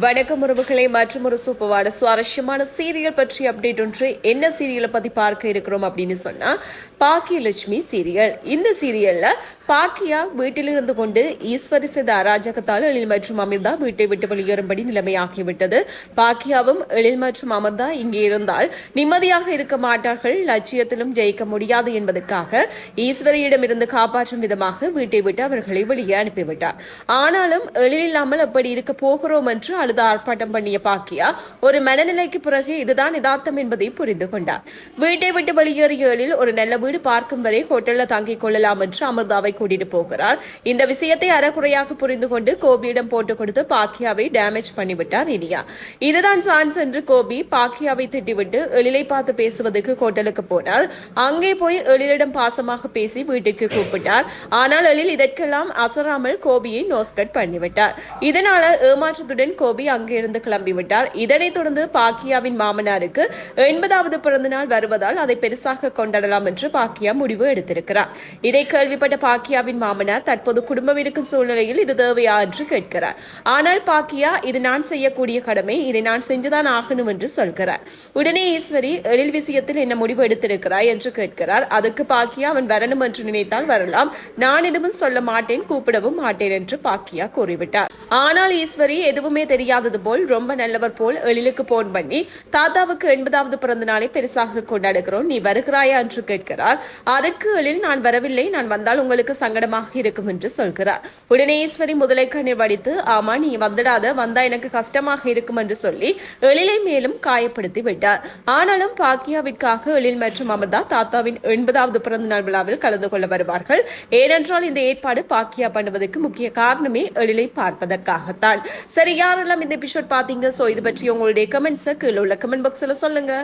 வணக்கம் உறவுகளை மற்றும் ஒரு சூப்பரான சுவாரஸ்யமான சீரியல் பற்றி அப்டேட் ஒன்று என்ன சீரியலை பத்தி பார்க்க இருக்கிறோம் அப்படின்னு சொன்னா பாக்கியலட்சுமி சீரியல். இந்த சீரியல்ல பாக்கியா வீட்டிலிருந்து கொண்டு ஈஸ்வரி செய்த அராஜகத்தால் எழில் மற்றும் அமிர்தா வீட்டை விட்டு வெளியேறும்படி நிலைமையாகிவிட்டது. பாக்கியாவும் எழில் மற்றும் அமிர்தா இங்கே இருந்தால் நிம்மதியாக இருக்க மாட்டார்கள். லட்சியத்திலும் ஜெயிக்க முடியாது என்பதற்காக ஈஸ்வரியிடமிருந்து காப்பாற்றும் விதமாக வீட்டை விட்டு அவர்களை வெளியே அனுப்பிவிட்டார். ஆனாலும் எழில் இல்லாமல் எப்படி இருக்க போகிறோம் என்று அழுது ஆர்ப்பாட்டம் பண்ணிய பாக்கியா ஒரு மனநிலைக்கு பிறகு இதுதான் யதார்த்தம் என்பதை புரிந்து கொண்டார். வீட்டை விட்டு வெளியேறிய எழில் ஒரு நல்ல வீடு பார்க்கும் வரை ஹோட்டலில் தங்கிக் கொள்ளலாம் என்று அமிர்தாவை கூட்டிட்டு போகிறார். இந்த விஷயத்தை அறகுறையாக புரிந்து கொண்டு கோபியிடம் போட்டு கொடுத்து பாக்கியாவை டேமேஜ் பண்ணிவிட்டார் இனியா. இதுதான் சான்ஸ் என்று கோபி பாக்கியாவை திட்டிவிட்டு எழிலை பார்த்து பேசுவதற்கு ஹோட்டலுக்கு போனார். அங்கே போய் எழிலிடம் பாசமாக பேசி வீட்டிற்கு கூப்பிட்டார். ஆனால் எழில் இதற்கெல்லாம் அசராமல் கோபியை நோஸ்கட் பண்ணிவிட்டார். இதனால ஏமாற்றத்துடன் கோபி அங்கிருந்து கிளம்பிவிட்டார் இதனைத் தொடர்ந்து பாக்கியாவின் மாமனாருக்கு எண்பதாவது பிறந்தநாள் வருவதால் அதை பெருசாக கொண்டாடலாம் என்று பாக்கியா முடிவு எடுத்திருக்கிறார். இதை கேள்விப்பட்ட பாக்கியாவின் மாமனார் தற்போது குடும்பம் இருக்கும் சூழ்நிலையில் இது தேவையா என்று கேட்கிறார். ஆனால் பாக்கியா இது நான் செய்யக்கூடிய கடமை இதை நான் செஞ்சுதான் ஆகணும் என்று சொல்கிறார். உடனே ஈஸ்வரி எழில் விஷயத்தில் என்ன முடிவு எடுத்திருக்கிறாய் என்று கேட்கிறார். அதுக்கு பாக்கியா அவன் வரணும் என்று நினைத்தால் வரலாம். நான் எதுவும் சொல்ல மாட்டேன் கூப்பிடவும் மாட்டேன் என்று பாக்கியா கூறிவிட்டார். ஆனால் ஈஸ்வரி எதுவுமே தெரியாதது போல் ரொம்ப நல்லவர் போல் எழிலுக்கு போன் பண்ணி தாத்தாவுக்கு எண்பதாவது பிறந்த நாளை பெருசாக கொண்டாடுகிறோம் நீ வருகிறாயா? என்று கேட்கிறார். அதற்கு எழில் நான் வரவில்லை நான் வந்தால் உங்களுக்கு சங்கடமாக இருக்கும் என்று சொல்கிறார். உடனே ஈஸ்வரி முதலை கண்ணீர் வடித்து ஆமா நீ வந்துடாத வந்தா எனக்கு கஷ்டமாக இருக்கும் என்று சொல்லி எழிலை மேலும் காயப்படுத்தி விட்டார். ஆனாலும் பாக்கியாவிற்காக எழில் மற்றும் அமிர்தா தாத்தாவின் எண்பதாவது பிறந்த நாள் விழாவில் கலந்து கொள்ள வருவார்கள். ஏனென்றால் இந்த ஏற்பாடு பாக்கியா பண்ணுவதற்கு முக்கிய காரணமே எழிலை பார்ப்பதற்காகத்தான். சரி யாரெல்லாம் இந்த எபிசோட் பாத்தீங்க சோ இது பற்றி உங்களுடைய கமெண்ட்ஸை கீழே உள்ள கமெண்ட் பாக்ஸ்ல சொல்லுங்க.